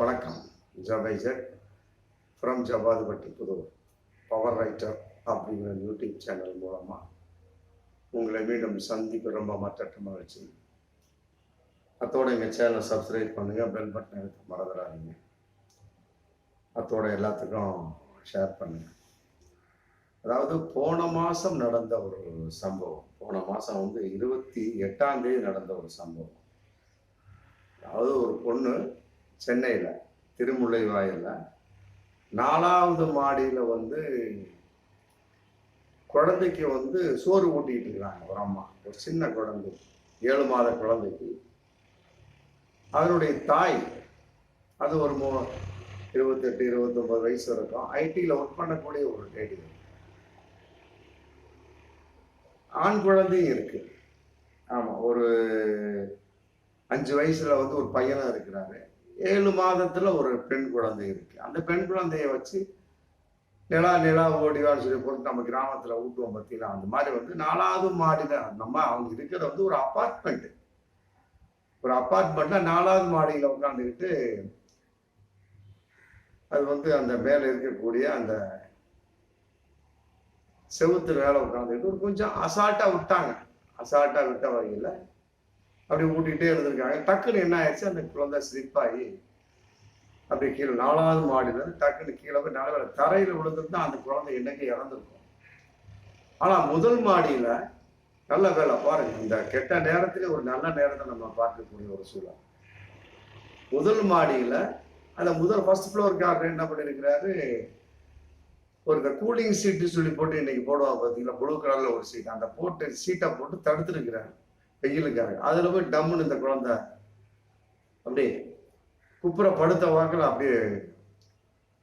வணக்கம். ஜபைசர் ஃப்ரம் ஜபாதுபட்டி புதூர். பவர் ரைட்டர் அப்படிங்கிற யூடியூப் சேனல் மூலமாக உங்களை மீண்டும் சந்திப்பு ரொம்ப மற்ற மகிழ்ச்சி. அத்தோட எங்கள் சேனலை சப்ஸ்கிரைப் பண்ணுங்கள் பெல் பட்டன் எடுத்து மறந்துடாதீங்க. அத்தோட எல்லாத்துக்கும் ஷேர் பண்ணுங்கள் அதாவது போன மாதம் நடந்த ஒரு சம்பவம். போன மாதம் வந்து இருபத்தி எட்டாம் தேதி நடந்த ஒரு சம்பவம். அதாவது ஒரு பொண்ணு சென்னையில் திருமுல்லை நாலாவது மாடியில் வந்து குழந்தைக்கு வந்து சோறு ஊட்டிக்கிட்டு இருக்கிறாங்க ஒரு அம்மா. ஒரு சின்ன குழந்தை ஏழு மாத குழந்தைக்கு. அதனுடைய தாய் அது ஒரு மூ இருபத்தெட்டு இருபத்தொம்பது வயசு இருக்கும். ஐடியில் ஒர்க் பண்ணக்கூடிய ஒரு லேடி ஆண் குழந்தையும் இருக்கு. ஆமாம் ஒரு அஞ்சு வயசில் வந்து ஒரு பையனும் இருக்கிறாரு. ஏழு மாதத்தில் ஒரு பெண் குழந்தை இருக்குது அந்த பெண் குழந்தைய வச்சு நிலா நிலா ஓடிவான்னு சொல்லி போட்டு நம்ம கிராமத்தில் ஊட்டுவோம் பார்த்தீங்களா அந்த மாதிரி வந்து நாலாவது மாடியில நம்ம அவங்க இருக்கிறது வந்து ஒரு அப்பார்ட்மெண்ட்டு ஒரு அப்பார்ட்மெண்ட்டில் நாலாவது மாடியில் உட்காந்துக்கிட்டு அது வந்து அந்த மேலே இருக்கக்கூடிய அந்த செவுத்து மேலே உட்காந்துக்கிட்டு ஒரு கொஞ்சம் அசால்ட்டாக விட்டாங்க. அசால்ட்டாக விட்ட வகையில் அப்படி ஊட்டிகிட்டே இருந்திருக்காங்க. டக்குன்னு என்ன ஆயிடுச்சு? அந்த குழந்தை ஸ்லிப் அப்படி கீழே நாலாவது மாடியில் இருந்து டக்குன்னு கீழே போய் நல்ல தரையில் விழுந்துருந்தா அந்த குழந்தை என்னைக்கு இறந்துருக்கும்? ஆனால் முதல் மாடியில் நல்ல வேலை பாருங்க இந்த கெட்ட நேரத்துல ஒரு நல்ல நேரத்தை நம்ம பார்க்கக்கூடிய ஒரு சூழல். முதல் மாடியில அந்த முதல் ஃபர்ஸ்ட் ஃப்ளோர்காரர் என்ன பண்ணிருக்கிறாரு ஒரு இந்த கூலிங் சீட்டு சொல்லி போட்டு இன்னைக்கு போடுவாங்க பார்த்தீங்களா ப்ளூ கலர்ல ஒரு சீட் அந்த போட்டு சீட்டை போட்டு தடுத்துருக்கிறாரு. வெயிலுக்காக அதில் போய் டம்முன்னு இந்த குழந்தை அப்படியே குப்புற படுத்த வாக்கில் அப்படியே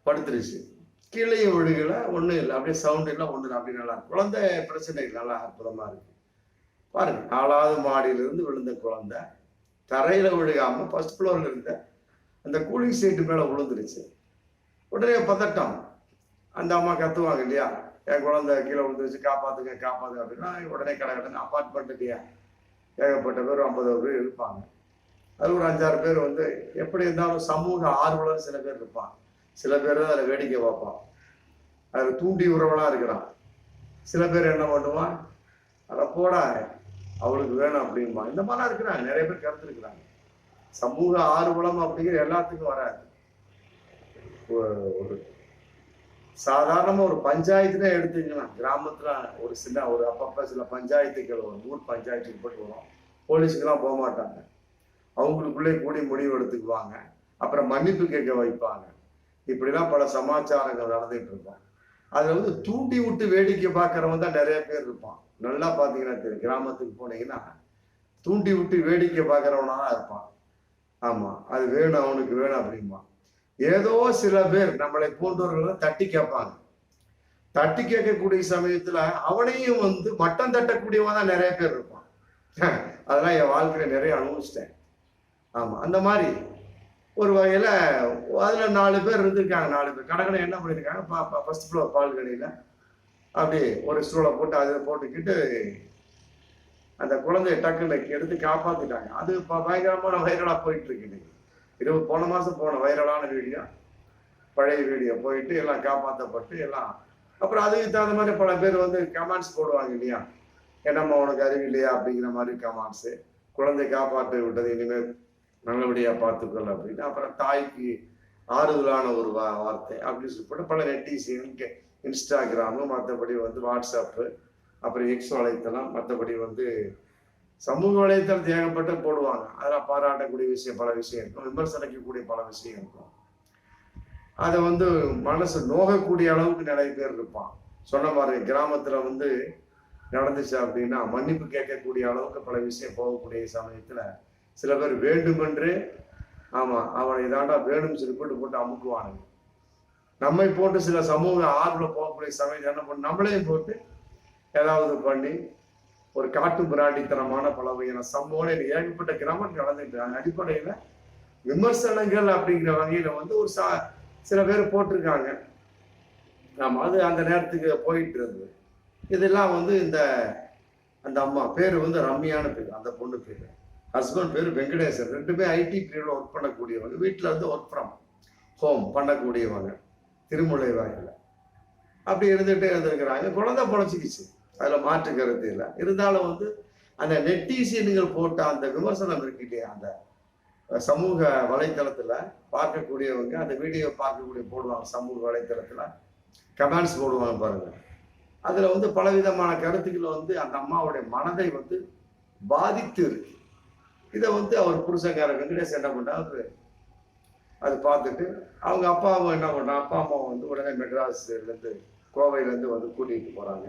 படுத்துருச்சு. கீழே விழுகல ஒன்றும் இல்லை. அப்படியே சவுண்ட் இல்லை ஒன்றும் இல்லை அப்படி நல்லா குழந்தை பிரச்சனை நல்லா அற்புதமாக இருக்கு. பாருங்க நாலாவது மாடியிலிருந்து விழுந்த குழந்தை தரையில் விழுகாமல் ஃபர்ஸ்ட் ஃப்ளோரில் இருந்த அந்த கூலிங் சீட்டு மேலே விழுந்துருச்சு. உடனே பதட்டம். அந்த அம்மா கத்துவாங்க இல்லையா? என் குழந்தை கீழே விழுந்துருச்சு காப்பாற்றுங்க காப்பாற்று அப்படின்னா உடனே கடை கடை அப்பார்ட்மெண்ட் இல்லையா ஏகப்பட்ட பேர் ஐம்பது பேர் இருப்பாங்க. அது ஒரு அஞ்சாறு பேர் வந்து எப்படி இருந்தாலும் சமூக ஆர்வலர் சில பேர் இருப்பான் சில பேர் தான் அதில் வேடிக்கை பார்ப்பான் அதில் தூண்டி உறவனாக இருக்கிறான். சில பேர் என்ன பண்ணுவான் அதை போடா அவளுக்கு வேணும் அப்படிம்பா. இந்த மாதிரிலாம் இருக்கிறாங்க. நிறைய பேர் கருத்து சமூக ஆர்வலம் அப்படிங்கிற எல்லாத்துக்கும் வராது. ஒரு- சாதாரணமாக ஒரு பஞ்சாயத்துனே எடுத்துக்கலாம் கிராமத்தில் ஒரு சின்ன ஒரு அப்பப்போ சில பஞ்சாயத்துகள் ஒரு ஊர் பஞ்சாயத்துக்கு போட்டு வரும். போலீஸுக்கெல்லாம் போக மாட்டாங்க. அவங்களுக்குள்ளே கூடி முடிவு எடுத்துக்குவாங்க. அப்புறம் மன்னிப்பு கேட்க வைப்பாங்க. இப்படிலாம் பல சமாச்சாரங்கள் நடந்துகிட்டு இருக்கும். அதில் வந்து தூண்டி விட்டு வேடிக்கை பார்க்குறவன் தான் நிறைய பேர் இருப்பான். நல்லா பார்த்தீங்கன்னா தெரியும். கிராமத்துக்கு போனீங்கன்னா தூண்டி விட்டு வேடிக்கை பார்க்குறவனாக இருப்பான். ஆமாம் அது வேணும் அவனுக்கு வேணும் அப்படிம்பான். ஏதோ சில பேர் நம்மளை போன்றவர்கள் தட்டி கேட்பாங்க. தட்டி கேட்கக்கூடிய சமயத்துல அவனையும் வந்து மட்டம் தட்டக்கூடியவன் தான் நிறைய பேர் இருப்பான். அதெல்லாம் என் வாழ்க்கையில நிறைய அனுபவிச்சிட்டேன். ஆமா அந்த மாதிரி ஒரு வகையில அதுல நாலு பேர் இருந்திருக்காங்க நாலு பேர். கடற்கடை என்ன பண்ணியிருக்காங்க? ஃபர்ஸ்ட் ஃப்ளோர் பால்கனியில அப்படி ஒரு ஸ்டூலை போட்டு அதை போட்டுக்கிட்டு அந்த குழந்தைய டக்குன்னு எடுத்து காப்பாத்திட்டாங்க. அது பயங்கரமான வைரலா போயிட்டு இருக்கு இன்னைக்கு. இருபது போன மாசம் போன வைரலான வீடியோ பழைய வீடியோ. போயிட்டு எல்லாம் காப்பாற்றப்பட்டு எல்லாம். அப்புறம் அதுக்கு தகுந்த மாதிரி பல பேர் வந்து கமெண்ட்ஸ் போடுவாங்க இல்லையா? என்னம்மா உனக்கு அறிவு இல்லையா? அப்படிங்கிற மாதிரி கமெண்ட்ஸ் குழந்தை காப்பாற்றி விட்டது இனிமேல் நல்லபடியா பார்த்துக்கொள்ள அப்படின்னு. அப்புறம் தாய்க்கு ஆறுதலான ஒரு வா வார்த்தை அப்படின்னு சொல்லிட்டு பல நெட்டிஸ் இன்ஸ்டாகிராமு மற்றபடி வந்து வாட்ஸ்அப்பு அப்புறம் எக்ஸ் வலைத்தளம் மற்றபடி வந்து சமூக வலைத்தளத்தை ஏகப்பட்ட போடுவாங்க. அதில் பாராட்டக்கூடிய விஷயம் பல விஷயம். இருக்கும் விமர்சனிக்கக்கூடிய பல விஷயம் இருக்கும். அதை வந்து மனசு நோகக்கூடிய அளவுக்கு நிறைய பேர் இருப்பான் சொன்ன மாதிரி கிராமத்தில் வந்து நடந்துச்சு அப்படின்னா மன்னிப்பு கேட்கக்கூடிய அளவுக்கு பல விஷயம் போகக்கூடிய சமயத்தில் சில பேர் வேண்டுமென்று ஆமாம் அவனை இதாண்டா வேணும்னு சொல்லி போட்டு போட்டு அமுக்குவானுங்க. நம்மை போட்டு சில சமூக ஆர்வல போகக்கூடிய சமயத்தில் என்ன பண்ண நம்மளையும் போட்டு ஏதாவது பண்ணி ஒரு காட்டு பிராண்டித்தனமான பல வகையான சம்பவங்கள் ஏகப்பட்ட கிராமம் நடந்துட்டு அடிப்படையில விமர்சனங்கள் அப்படிங்கிற வகையில வந்து ஒரு சா சில பேர் போட்டிருக்காங்க. ஆமா அது அந்த நேரத்துக்கு போயிட்டு இருந்தது. இதெல்லாம் வந்து இந்த அந்த அம்மா பேர் வந்து ரம்மியான பேர் அந்த பொண்ணு பேர். ஹஸ்பண்ட் பேர் வெங்கடேசன். ரெண்டுமே ஐடி பீரியட்ல ஒர்க் பண்ணக்கூடியவங்க. வீட்டில் வந்து ஒர்க் ஃப்ரம் ஹோம் பண்ணக்கூடியவங்க. திருமுலை வாயில் அப்படி இருந்துகிட்டே இருந்திருக்கிறாங்க. குழந்தை பொழைச்சிக்கிச்சு அதில் மாற்று கருத்து இல்லை. இருந்தாலும் வந்து அந்த நெட்டிசியன்கள் போட்ட அந்த விமர்சனம் இருக்கு இல்லையா அந்த சமூக வலைத்தளத்தில் பார்க்கக்கூடியவங்க அந்த வீடியோ பார்க்கக்கூடிய போடுவாங்க சமூக வலைத்தளத்தில். கமெண்ட்ஸ் போடுவாங்க பாருங்கள் அதில் வந்து பலவிதமான கருத்துக்கள் வந்து அந்த அம்மாவுடைய மனதை வந்து பாதித்து இருக்கு. இதை வந்து அவர் புருஷக்கார வெங்கடேஷ் என்ன பண்றாரு அது பார்த்துட்டு அவங்க அப்பா அம்மா என்ன பண்றாங்க அப்பா அம்மா வந்து உடனே மெட்ராஸ்லேருந்து கோவையிலேருந்து வந்து கூட்டிகிட்டு போகிறாங்க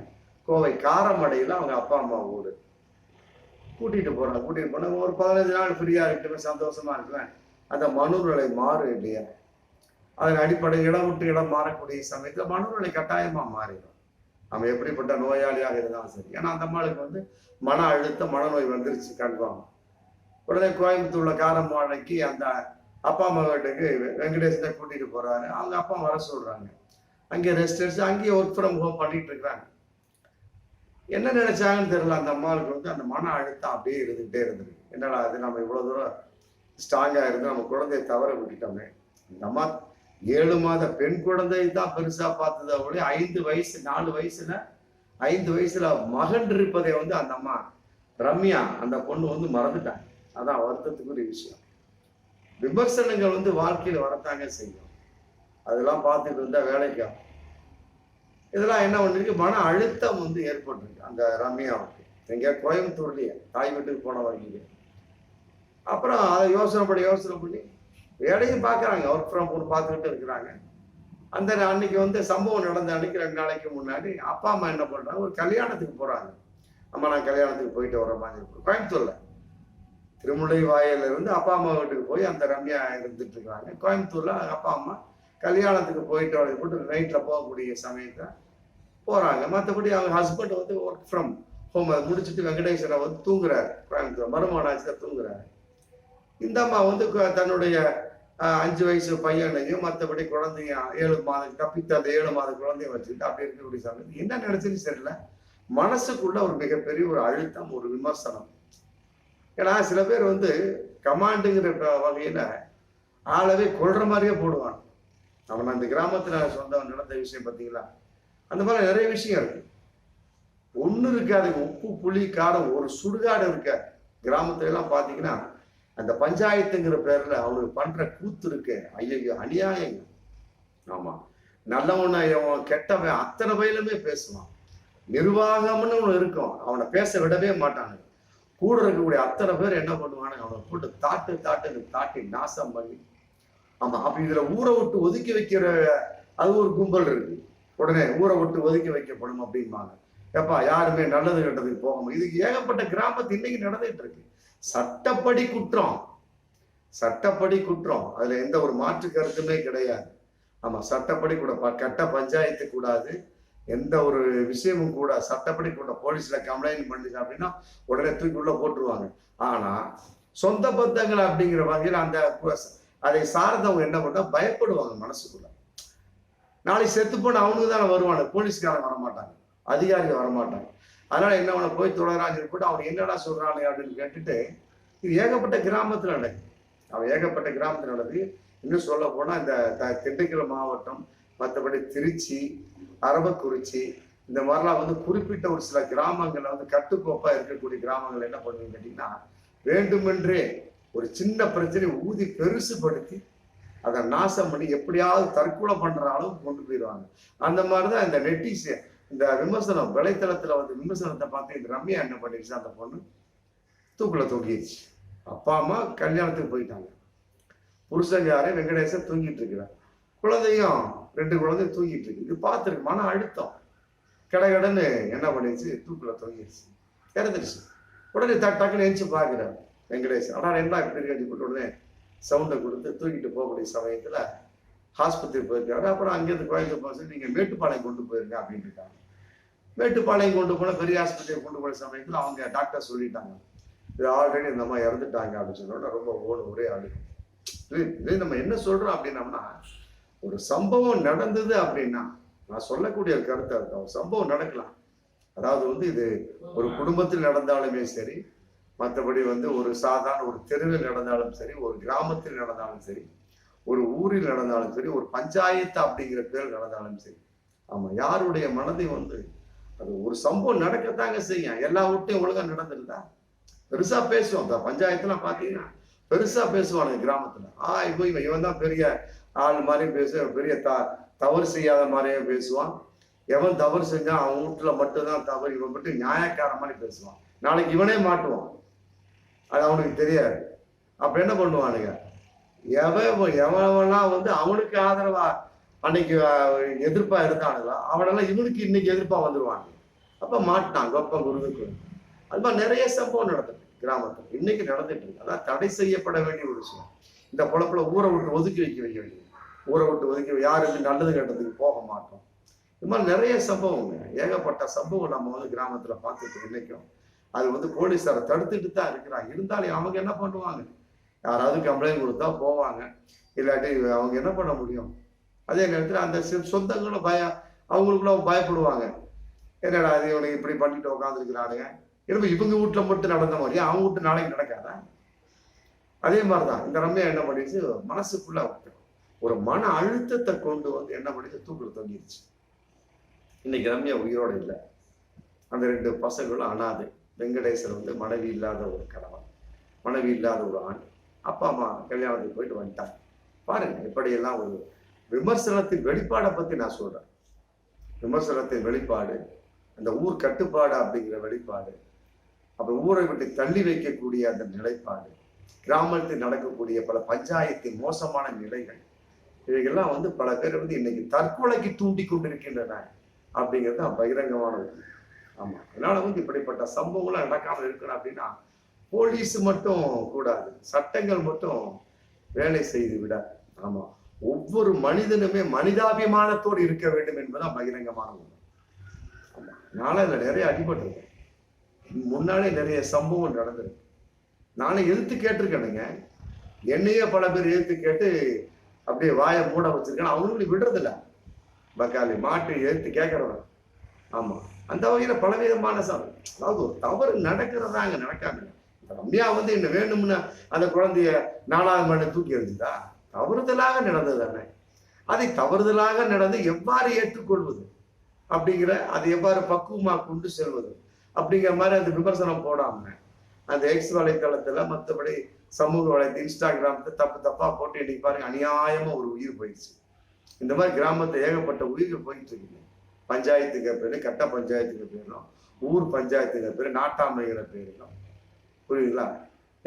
கோவை காரமடையில் அவங்க அப்பா அம்மா ஊடு கூட்டிட்டு போறாங்க. கூட்டிட்டு போனாங்க ஒரு பதினஞ்சு நாள் ஃப்ரீயா இருக்கட்டும் சந்தோஷமா இருக்குவேன் அந்த மனுநிலை மாறு இல்லையா? அதன் அடிப்படை இடம் விட்டு இடம் மாறக்கூடிய சமயத்துல மனுநிலை கட்டாயமா மாறிடும். நம்ம எப்படிப்பட்ட நோயாளியாக இருந்தாலும் சரி. ஏன்னா அந்த அம்மாளுக்கு வந்து மன அழுத்தம் மனநோய் வந்துருச்சு கன்ஃபார்ம். உடனே கோயம்புத்தூர்ல காரம்பாளைக்கு அந்த அப்பா அம்மா வீட்டுக்கு வெங்கடேசனை கூட்டிட்டு போறாரு. அவங்க அப்பா வர சொல்றாங்க. அங்கே ரெஸ்ட் எடுத்து அங்கேயே ஒர்க் ஃப்ரம் ஹோம் பண்ணிட்டு இருக்கிறாங்க என்ன நினைச்சாங்கன்னு தெரியல. அந்த அம்மாவுக்கு வந்து அந்த மன அழுத்தம் அப்படியே இருந்துகிட்டே இருந்திருக்கு என்னடா அது நம்ம இவ்வளோ தூரம் ஸ்ட்ராங்காக இருந்து நம்ம குழந்தைய தவற விட்டுட்டோமே. இந்த அம்மா ஏழு மாத பெண் குழந்தை தான் பெருசாக பார்த்ததை அவளே ஐந்து வயசு நாலு வயசுல ஐந்து வயசுல மகன் இருப்பதை வந்து அந்த அம்மா ரம்யா அந்த பொண்ணு வந்து மறந்துட்டாங்க. அதான் வருத்தத்துக்குரிய விஷயம். விமர்சனங்கள் வந்து வாழ்க்கையில் வரத்தாங்க செய்யும். அதெல்லாம் பார்த்துட்டு இருந்தால் வேலைக்கு ஆகும். இதெல்லாம் என்ன பண்ணிருக்கு? மன அழுத்தம் வந்து ஏற்பட்டிருக்கு. அந்த ரம்யாவுக்கு. எங்கேயா கோயம்புத்தூர்லயே தாய் வீட்டுக்கு போன வரைக்கும். அப்புறம் அதை யோசனை பண்ணி யோசனை பண்ணி வேலையும் பார்க்குறாங்க. ஒர்க் ஃப்ரம் ஹோம் பார்த்துக்கிட்டு இருக்கிறாங்க. அந்த அன்னைக்கு வந்து சம்பவம் நடந்த அன்னைக்கு ரெண்டு நாளைக்கு முன்னாடி அப்பா அம்மா என்ன பண்ணுறாங்க ஒரு கல்யாணத்துக்கு போகிறாங்க அம்மா நான் கல்யாணத்துக்கு போயிட்டு வர மாதிரி இருக்கும் கோயம்புத்தூரில். திருமுலை வாயிலிருந்து அப்பா அம்மா வீட்டுக்கு போய் அந்த ரம்யா இருந்துட்டு இருக்கிறாங்க கோயம்புத்தூரில் அப்பா அம்மா கல்யாணத்துக்கு போயிட்டு வர போட்டு நைட்டில் போகக்கூடிய சமயத்தில் போகிறாங்க மற்றபடி அவங்க ஹஸ்பண்ட் வந்து ஒர்க் ஃப்ரம் ஹோம் அதை முடிச்சுட்டு வெங்கடேஸ்வரா வந்து தூங்குறாரு. கோயம்புத்தூர் மருமகனாச்சு தூங்குறாரு. இந்த அம்மா வந்து தன்னுடைய அஞ்சு வயசு பையனையும் மற்றபடி குழந்தைங்க ஏழு மாதம் தப்பித்த அந்த ஏழு மாத குழந்தைய வச்சுக்கிட்டு அப்படி இருக்கக்கூடிய சமயம் என்ன நினைச்சுன்னு தெரியல. மனசுக்குள்ள ஒரு மிகப்பெரிய ஒரு அழுத்தம் ஒரு விமர்சனம். ஏன்னா சில பேர் வந்து கமாண்டுங்கிற வகையில ஆளவே கொள்ற மாதிரியே போடுவாங்க. அவன் அந்த கிராமத்தில் சொந்தம் நடந்த விஷயம் பார்த்தீங்களா? அந்த மாதிரி நிறைய விஷயம் இருக்கு. ஒன்று இருக்காது. உப்பு புளி காரம் ஒரு சுடுகாடு இருக்காது கிராமத்துல எல்லாம் பார்த்தீங்கன்னா அந்த பஞ்சாயத்துங்கிற பேர்ல அவனுக்கு பண்ற கூத்து இருக்கு. ஐயோ அநியாயங்க. ஆமா. நல்லவன கெட்டவன் அத்தனை வயலுமே பேசுவான். நிர்வாகம்னு ஒன்று இருக்கும். அவனை பேச விடவே மாட்டாங்க. கூட இருக்கக்கூடிய அத்தனை பேர் என்ன பண்ணுவானுங்க? அவனை போட்டு தாட்டு தாட்டுன்னு தாட்டி நாசம் பண்ணி ஆமா அப்ப இதுல ஊரை விட்டு ஒதுக்கி வைக்கிற அது ஒரு கும்பல் இருக்கு. உடனே ஊரை விட்டு ஒதுக்கி வைக்கப்படும் அப்படிம்பாங்க. ஏப்பா யாருமே நல்லது கெட்டதுக்கு போகாம இதுக்கு ஏகப்பட்ட கிராமத்து இன்னைக்கு நடந்துட்டு இருக்கு. சட்டப்படி குற்றம். சட்டப்படி குற்றம். அதுல எந்த ஒரு மாற்று கருத்துமே கிடையாது. ஆமா சட்டப்படி கூட ப- கட்ட பஞ்சாயத்து கூடாது. எந்த ஒரு விஷயமும் கூட சட்டப்படி கூட போலீஸ்ல கம்ப்ளைண்ட் பண்ணுச்சு அப்படின்னா உடனே தூக்கி உள்ள போட்டுருவாங்க. ஆனா சொந்த பந்தங்கள் அப்படிங்கிற வகையில் அந்த அதை சார்ந்தவங்க என்ன பண்ணா பயப்படுவாங்க மனசுக்குள்ள. நாளைக்கு செத்து போன அவனுக்கு தானே வருவானு போலீஸ்காரன் வரமாட்டாங்க. அதிகாரிகள் வரமாட்டாங்க. அதனால என்ன பண்ண போய் தொடராஜர் போட்டு அவன் என்னடா சொல்றானு அப்படின்னு கேட்டுட்டு இது ஏகப்பட்ட கிராமத்துல நடக்கு அவன் ஏகப்பட்ட கிராமத்துல நடக்கு இன்னும் சொல்ல போனா இந்த த- திண்டுக்கல் மாவட்டம் மற்றபடி திருச்சி அரவக்குறிச்சி இந்த மாதிரிலாம் வந்து குறிப்பிட்ட ஒரு சில கிராமங்கள்ல வந்து கட்டுக்கோப்பா இருக்கக்கூடிய கிராமங்கள் என்ன பண்ணுவீங்க கேட்டீங்கன்னா வேண்டுமென்றே ஒரு சின்ன பிரச்சனையை ஊதி பெருசுபடுத்தி அதை நாசம் பண்ணி எப்படியாவது தற்கொலை பண்ற அளவுக்கு கொண்டு போயிடுவாங்க. அந்த மாதிரிதான் இந்த நெட்டிஸ் இந்த விமர்சனம் வலைத்தளத்துல வந்து விமர்சனத்தை பார்த்து இந்த ரம்யா என்ன பண்ணிடுச்சு அந்த பொண்ணு தூக்குல தூக்கிடுச்சு அப்பா அம்மா கல்யாணத்துக்கு போயிட்டாங்க. புருஷங்காரே வெங்கடேசன் தூங்கிட்டு இருக்கிறார். குழந்தையும் ரெண்டு குழந்தையும் தூங்கிட்டு இருக்கு. இது பார்த்துருக்கு மன அழுத்தம். கடகடன்னு என்ன பண்ணிடுச்சு? தூக்குல தூங்கிடுச்சு. இறந்துடுச்சு. உடனே த டக்குன்னு எழுந்து பார்க்குறாரு. வெங்கடேஷ் ஆனால் என்ன இப்படி இருக்கு உடனே சவுண்டை கொடுத்து தூக்கிட்டு போகக்கூடிய சமயத்தில் ஆஸ்பத்திரி போயிருக்காரு. அப்புறம் அங்கேருந்து கோயம்புத்தூர் போக சொல்லி நீங்கள் மேட்டுப்பாளையம் கொண்டு போயிருங்க அப்படின்னு இருக்காங்க. மேட்டுப்பாளையம் கொண்டு போன பெரிய ஆஸ்பத்திரியை கொண்டு போன சமயத்தில் அவங்க டாக்டர் சொல்லிட்டாங்க. இது ஆல்ரெடி இந்த அம்மா இறந்துட்டாங்க அப்படின்னு சொன்னோட ரொம்ப ஓடு ஒரே ஆளு. இது நம்ம என்ன சொல்கிறோம் அப்படின்னம்னா ஒரு சம்பவம் நடந்தது அப்படின்னா நான் சொல்லக்கூடிய ஒரு கருத்தாக இருக்கும் சம்பவம் நடக்கலாம். அதாவது வந்து இது ஒரு குடும்பத்தில் நடந்தாலுமே சரி மற்றபடி வந்து ஒரு சாதாரண ஒரு தெருவில் நடந்தாலும் சரி ஒரு கிராமத்தில் நடந்தாலும் சரி ஒரு ஊரில் நடந்தாலும் சரி ஒரு பஞ்சாயத்து அப்படிங்கிற பேர் நடந்தாலும் சரி. ஆமா யாருடைய மனதை வந்து அது ஒரு சம்பவம் நடக்கத்தாங்க செய்யும். எல்லா வீட்டையும் ஒழுங்கா நடந்துருந்தா? பெருசா பேசுவோம். இந்த பஞ்சாயத்துலாம் பாத்தீங்கன்னா பெருசா பேசுவானுங்க கிராமத்துல. ஆ இப்போ இவன் இவன் தான் பெரிய ஆள் மாதிரியும் பேசுவான் பெரிய த தவறு செய்யாத மாதிரியும் பேசுவான். எவன் தவறு செஞ்சான் அவன் வீட்டுல மட்டும்தான் தவறு இவன் மட்டும் நியாயக்கார மாதிரி பேசுவான். நாளைக்கு இவனே மாட்டுவான். அது அவனுக்கு தெரியாது. அப்ப என்ன பண்ணுவானுங்க? எவன் எவனெல்லாம் வந்து அவனுக்கு ஆதரவா அன்னைக்கு எதிர்ப்பா இருந்தானுங்களோ அவனெல்லாம் இவனுக்கு இன்னைக்கு எதிர்ப்பா வந்துருவாங்க அப்ப மாட்டான் கொப்பம் குருவுக்கு அது மாதிரி நிறைய சம்பவம் நடந்தது கிராமத்துல. இன்னைக்கு நடந்துட்டு இருக்கு. அதான் தடை செய்யப்பட வேண்டிய ஒரு விஷயம். இந்த பொழப்புல ஊரை விட்டு ஒதுக்கி வைக்க வைக்க வேண்டியது ஊரை விட்டு ஒதுக்கி யாருக்கு நல்லது கெட்டதுக்கு போக மாட்டோம். இது மாதிரி நிறைய சம்பவங்க. ஏகப்பட்ட சம்பவம் நம்ம வந்து கிராமத்துல பார்த்துட்டு இன்னைக்கும் அது வந்து போலீஸாரை தடுத்துட்டு தான் இருக்கிறாங்க. இருந்தாலும் அவங்க என்ன பண்ணுவாங்க? யாராவது கம்ப்ளைண்ட் கொடுத்தா போவாங்க. இல்லாட்டி அவங்க என்ன பண்ண முடியும்? அதே நேரத்தில் அந்த சொந்தங்களும் பய அவங்களுக்குள்ள பயப்படுவாங்க. என்னடா அது இவனுக்கு இப்படி பண்ணிட்டு உட்காந்துருக்கிறானுங்க எனவே இவங்க வீட்டுல மட்டும் நடந்த மாதிரி அவங்க வீட்டு நாளைக்கு நடக்காதா? அதே மாதிரிதான். இந்த ரம்யா என்ன பண்ணிடுச்சு? மனசுக்குள்ள ஒரு மன அழுத்தத்தை கொண்டு வந்து என்ன பண்ணிச்சு தூக்கில் தொங்கிடுச்சு. இன்னைக்கு ரம்யா உயிரோட இல்லை. அந்த ரெண்டு பசங்களும் அனாதை. வெங்கடேசன் வந்து மனைவி இல்லாத ஒரு கணவன் மனைவி இல்லாத ஒரு ஆண். அப்பா அம்மா கல்யாணத்துக்கு போயிட்டு வந்துட்டாங்க. பாருங்க இப்படியெல்லாம் ஒரு விமர்சனத்தின் வெளிப்பாடை பத்தி நான் சொல்றேன். விமர்சனத்தின் வெளிப்பாடு அந்த ஊர் கட்டுப்பாடு அப்படிங்கிற வெளிப்பாடு அப்புறம் ஊரை விட்டு தள்ளி வைக்கக்கூடிய அந்த நிலைப்பாடு கிராமத்தில் நடக்கக்கூடிய பல பஞ்சாயத்தின் மோசமான நிலைகள் இவைகள்லாம் வந்து பல பேர் வந்து இன்னைக்கு தற்கொலைக்கு தூண்டி கொண்டிருக்கின்றன அப்படிங்கிறது தான் பகிரங்கமான ஆமா. அதனால வந்து இப்படிப்பட்ட சம்பவங்கள்லாம் நடக்காமல் இருக்கணும் அப்படின்னா போலீஸ் மட்டும் கூடாது. சட்டங்கள் மட்டும் வேலை செய்து விட ஆமா. ஒவ்வொரு மனிதனுமே மனிதாபிமானத்தோடு இருக்க வேண்டும் என்பதுதான் பகிரங்கமான ஒன்று ஆமா. நாளை இதுல நிறைய அடிபட்டிருக்கேன். முன்னாலே நிறைய சம்பவம் நடந்திருக்கு. நானே எதிர்த்து கேட்டிருக்கேனுங்க என்னையே. பல பேர் எதிர்த்து கேட்டு அப்படியே வாயை மூட வச்சிருக்கேன். அவங்களும் விடுறதில்ல. பக்காலி மாட்டு எதிர்த்து கேட்கறவன். ஆமா. அந்த வகையில பலவிதமான சம் அதாவது ஒரு தவறு நடக்கிறதாங்க நடக்காம ரம்யா வந்து என்ன வேணும்னா அந்த குழந்தைய நாலாவது மணி தூக்கி எறிஞ்சுதா? தவறுதலாக நடந்தது தானே. அதை தவறுதலாக நடந்து எவ்வாறு ஏற்றுக்கொள்வது? அப்படிங்கிற அதை எவ்வாறு பக்குவமாக கொண்டு செல்வது? அப்படிங்கிற மாதிரி அந்த விமர்சனம் போடாம அந்த எக்ஸ் வலைத்தளத்துல மற்றபடி சமூக வலைத்து இன்ஸ்டாகிராம்ல தப்பு தப்பா போட்டு இன்னைக்கு பாருங்க அநியாயமா ஒரு உயிர் போயிடுச்சு. இந்த மாதிரி கிராமத்தை ஏகப்பட்ட உயிர்கள் போயிட்டு இருக்குங்க. பஞ்சாயத்துக்கு பேரு கட்ட பஞ்சாயத்துக்கு பேரும் ஊர் பஞ்சாயத்துக்கு பேரு நாட்டாமைகிற பேருலாம். புரியுதுங்களா?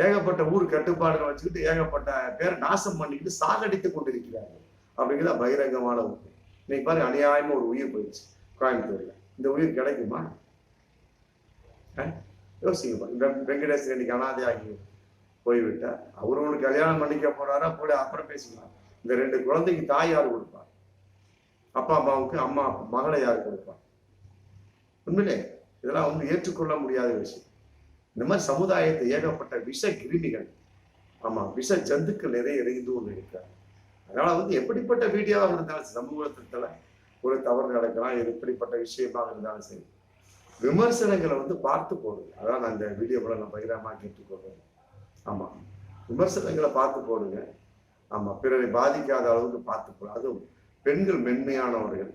ஏகப்பட்ட ஊர் கட்டுப்பாடுகளை வச்சுக்கிட்டு ஏகப்பட்ட பேர் நாசம் பண்ணிக்கிட்டு சாகடித்து கொண்டிருக்கிறார்கள். அப்படிங்கிறத பகிரங்கமான ஒன்று இன்னைக்கு பாருங்க அநியாயமா ஒரு உயிர் போயிடுச்சு கோயம்புத்தூர்ல. இந்த உயிர் கிடைக்குமா? யோசிங்க. வெங்கடேசன் இன்னைக்கு அனாதையாகி போய்விட்டார். அவரு ஒன்று கல்யாணம் பண்ணிக்க போறாரா போல அப்புறம் பேசிக்கலாம். இந்த ரெண்டு குழந்தைக்கு தாய் யார் அப்பா அம்மாவுக்கு அம்மா மகளை யாருக்கு கொடுப்பான் உண்மையிலே இதெல்லாம் வந்து ஏற்றுக்கொள்ள முடியாத விஷயம். இந்த மாதிரி சமுதாயத்தை ஏகப்பட்ட விஷ கிருமிகள் ஆமா விஷ ஜந்துக்கள் நிறைய இறைந்து கொண்டு இருக்கிறார் அதனால வந்து எப்படிப்பட்ட வீடியோவாக இருந்தாலும் சரி, ஒரு தவறு நடக்கலாம் இது எப்படிப்பட்ட விஷயமாக இருந்தாலும் சரி. விமர்சனங்களை வந்து பார்த்து போடுங்க அதான் நான் இந்த வீடியோவில் நான் பகிரமாக கேட்டுக்கொள்வேன் ஆமாம் விமர்சனங்களை பார்த்து போடுங்க. ஆமாம் பிறரை பாதிக்காத அளவுக்கு பார்த்து போடுங்க அதுவும் பெண்கள் மென்மையானவர்கள்.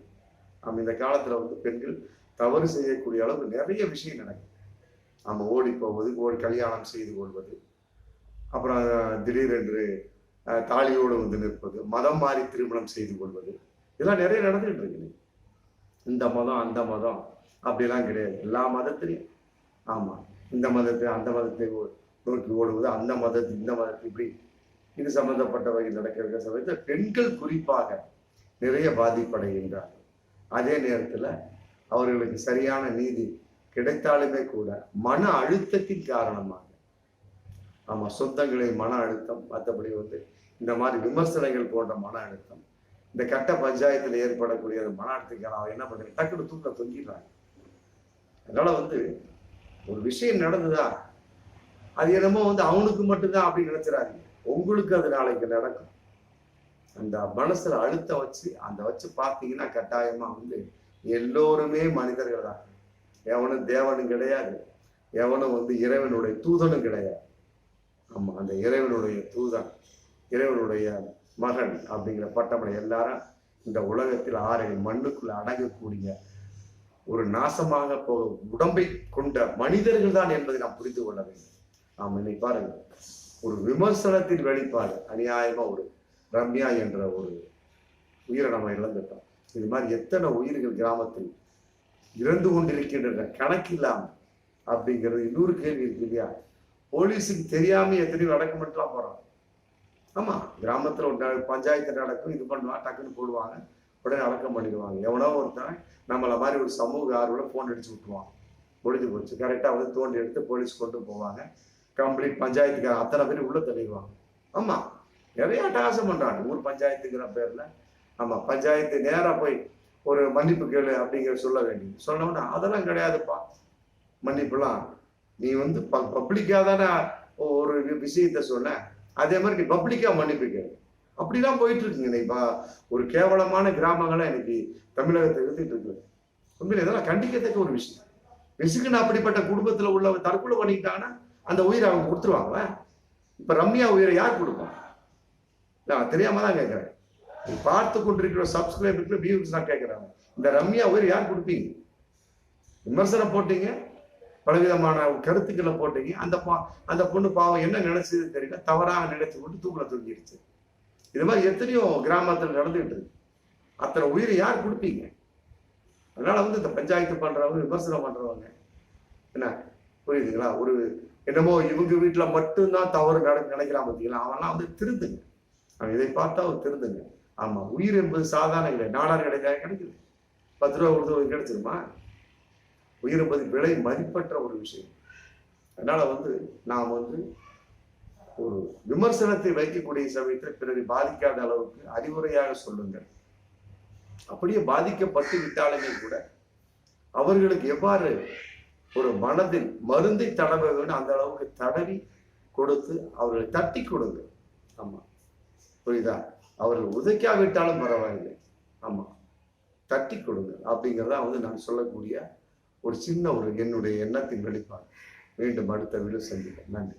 நம்ம இந்த காலத்துல வந்து பெண்கள் தவறு செய்யக்கூடிய அளவு நிறைய விஷயம் நடக்கும் நம்ம ஓடி போவது ஓடி கல்யாணம் செய்து கொள்வது அப்புறம் திடீரென்று தாலியோடு வந்து நிற்பது மதம் மாறி திருமணம் செய்து கொள்வது இதெல்லாம் நிறைய நடந்துகிட்டு இருக்குது இந்த மதம் அந்த மதம் அப்படிலாம் கிடையாது. எல்லா மதத்திலையும். ஆமா இந்த மதத்தை அந்த மதத்தை நோக்கி ஓடுவது அந்த மதத்து இந்த மதத்தை இப்படி. இது சம்பந்தப்பட்ட வகையில் நடக்கிற சமயத்தில் பெண்கள் குறிப்பாக நிறைய பாதிப்படைகின்றார்கள் அதே நேரத்துல அவர்களுக்கு சரியான நீதி கிடைத்தாலுமே கூட மன அழுத்தத்தின் காரணமாக ஆமாம் சொந்தங்களை மன அழுத்தம் மற்றபடி வந்து இந்த மாதிரி விமர்சனங்கள் போன்ற மன அழுத்தம் இந்த கட்ட பஞ்சாயத்தில் ஏற்படக்கூடிய அந்த மன அழுத்தத்துக்கான அவன் என்ன பண்ணுறது டக்குனு தூக்க தொங்கிடுறாங்க அதனால வந்து ஒரு விஷயம் நடந்ததா? அது என்னமோ வந்து அவனுக்கு மட்டும்தான் அப்படி நினைச்சிடாதீங்க. உங்களுக்கு அது நாளைக்கு நடக்கும். அந்த மனசுல அழுத்த வச்சு அந்த வச்சு பார்த்தீங்கன்னா கட்டாயமா வந்து எல்லோருமே மனிதர்கள் தான் எவனும் தேவனும் கிடையாது. எவனும் வந்து இறைவனுடைய தூதனும் கிடையாது. ஆமா அந்த இறைவனுடைய தூதன் இறைவனுடைய மகன் அப்படிங்கிற பட்டமடை எல்லாரும் இந்த உலகத்தில் ஆறு மண்ணுக்குள்ள அடங்கக்கூடிய ஒரு நாசமாக போக உடம்பை கொண்ட மனிதர்கள் தான் என்பதை நாம் புரிந்து கொள்ள வேண்டும். நாம் இன்னைக்கு பாருங்க. ஒரு விமர்சனத்தின் வெளிப்பாடு அநியாயமா ஒரு ரம்யா என்ற ஒரு உயிரை நம்ம இழந்துட்டோம். இது மாதிரி எத்தனை உயிர்கள் கிராமத்தில் இறந்து கொண்டிருக்கின்றன கணக்கில்லாம அப்படிங்கிறது இன்னொரு கேள்வி இருக்கு இல்லையா? போலீஸுக்கு தெரியாம எத்தனையோ அடக்கமெல்லாம் போறாங்க. ஆமா கிராமத்துல ஒரு பஞ்சாயத்து நடக்கும் இது பண்ணுவாங்க டக்குன்னு போடுவாங்க உடனே அடக்கம் பண்ணிடுவாங்க. எவனோ ஒருத்தன் நம்மளை மாதிரி ஒரு சமூக ஆர்வல போன் அடிச்சு விட்டுருவான். முடிஞ்சு போச்சு. கரெக்டாக வந்து தோண்டி எடுத்து போலீஸ் கொண்டு போவாங்க. கம்ப்ளீட் பஞ்சாயத்துக்கார அத்தனை பேர் உள்ள தள்ளிடுவாங்க. ஆமா நிறைய அட்டகாசம் பண்றாங்க. ஊர் பஞ்சாயத்துங்கிற பேர்ல. ஆமா பஞ்சாயத்து நேரா போய் ஒரு மன்னிப்பு கேளு அப்படிங்கிற சொல்ல வேண்டியது. சொன்னோம்னா அதெல்லாம் கிடையாதுப்பா. மன்னிப்புலாம் நீ வந்து பப்ளிக்கா தானே ஒரு விஷயத்த சொன்ன. அதே மாதிரி நீ பப்ளிக்கா மன்னிப்பு கேளு. அப்படிலாம் போயிட்டு இருக்குங்க இன்னைக்கு ஒரு கேவலமான கிராமங்களாக இன்னைக்கு தமிழகத்தை இருந்துட்டு இருக்கு உண்மையில இதெல்லாம் கண்டிக்கத்தக்க ஒரு விஷயம். விசுக்குன்னு அப்படிப்பட்ட குடும்பத்துல உள்ளவங்க தற்கொலை பண்ணிக்கிட்டாங்கன்னா அந்த உயிரை அவங்க கொடுத்துருவாங்க இப்ப ரம்யா உயிரை யார் கொடுப்பான் நான் தெரியாம தான் கேட்கிறேன் நீ பார்த்து கொண்டிருக்கிற சப்ஸ்கிரைபருக்கு வியூஸ் நான் கேட்கிறாங்க இந்த ரம்யா உயிர் யார் கொடுப்பீங்க விமர்சனம் போட்டீங்க? பலவிதமான கருத்துக்களை போட்டீங்க? அந்த பா அந்த பொண்ணு பாவம் என்ன நினைச்சது தெரியல. தவறாக நினைச்சு கொண்டு தூக்கில தூங்கிடுச்சு இது மாதிரி எத்தனையோ கிராமத்தில் நடந்துகிட்டு இருக்கு. அத்தனை உயிரை யார் கொடுப்பீங்க அதனால வந்து இந்த பஞ்சாயத்து பண்றவங்க விமர்சனம் பண்றவங்க என்ன புரியுதுங்களா? ஒரு என்னமோ இவங்க வீட்டில் மட்டும்தான் தவறு நட நினைக்கிறான் பார்த்தீங்களா அவன்லாம் வந்து திருந்துங்க. இதை பார்த்தா அவர் திருந்துங்க. ஆமா உயிர் என்பது சாதாரண இல்லை. நாடார் கிடைக்கா கிடைக்குது. பத்து ரூபா கொடுத்து கிடைச்சிருமா? உயிர் என்பது விலை மதிப்பற்ற ஒரு விஷயம். அதனால வந்து நாம் வந்து ஒரு விமர்சனத்தை வைக்கக்கூடிய சமயத்தில் பிறரை பாதிக்காத அளவுக்கு அறிவுரையாக சொல்லுங்கள். அப்படியே பாதிக்கப்பட்டு விட்டாலுமே கூட அவர்களுக்கு எவ்வாறு ஒரு மனதில் மருந்தை தடவ வேண்டும்? அந்த அளவுக்கு தடவி கொடுத்து அவர்களை தட்டி கொடுங்க ஆமாம் புரியுதா? அவர்கள் உதைக்காவிட்டாலும் பரவாயில்லை. ஆமா. தட்டி கொடுங்க அப்படிங்கிறதா வந்து நான் சொல்லக்கூடிய ஒரு சின்ன ஒரு என்னுடைய எண்ணத்தின் வெளிப்பாடு. மீண்டும் அடுத்த வீடு சந்திப்பேன் நன்றி.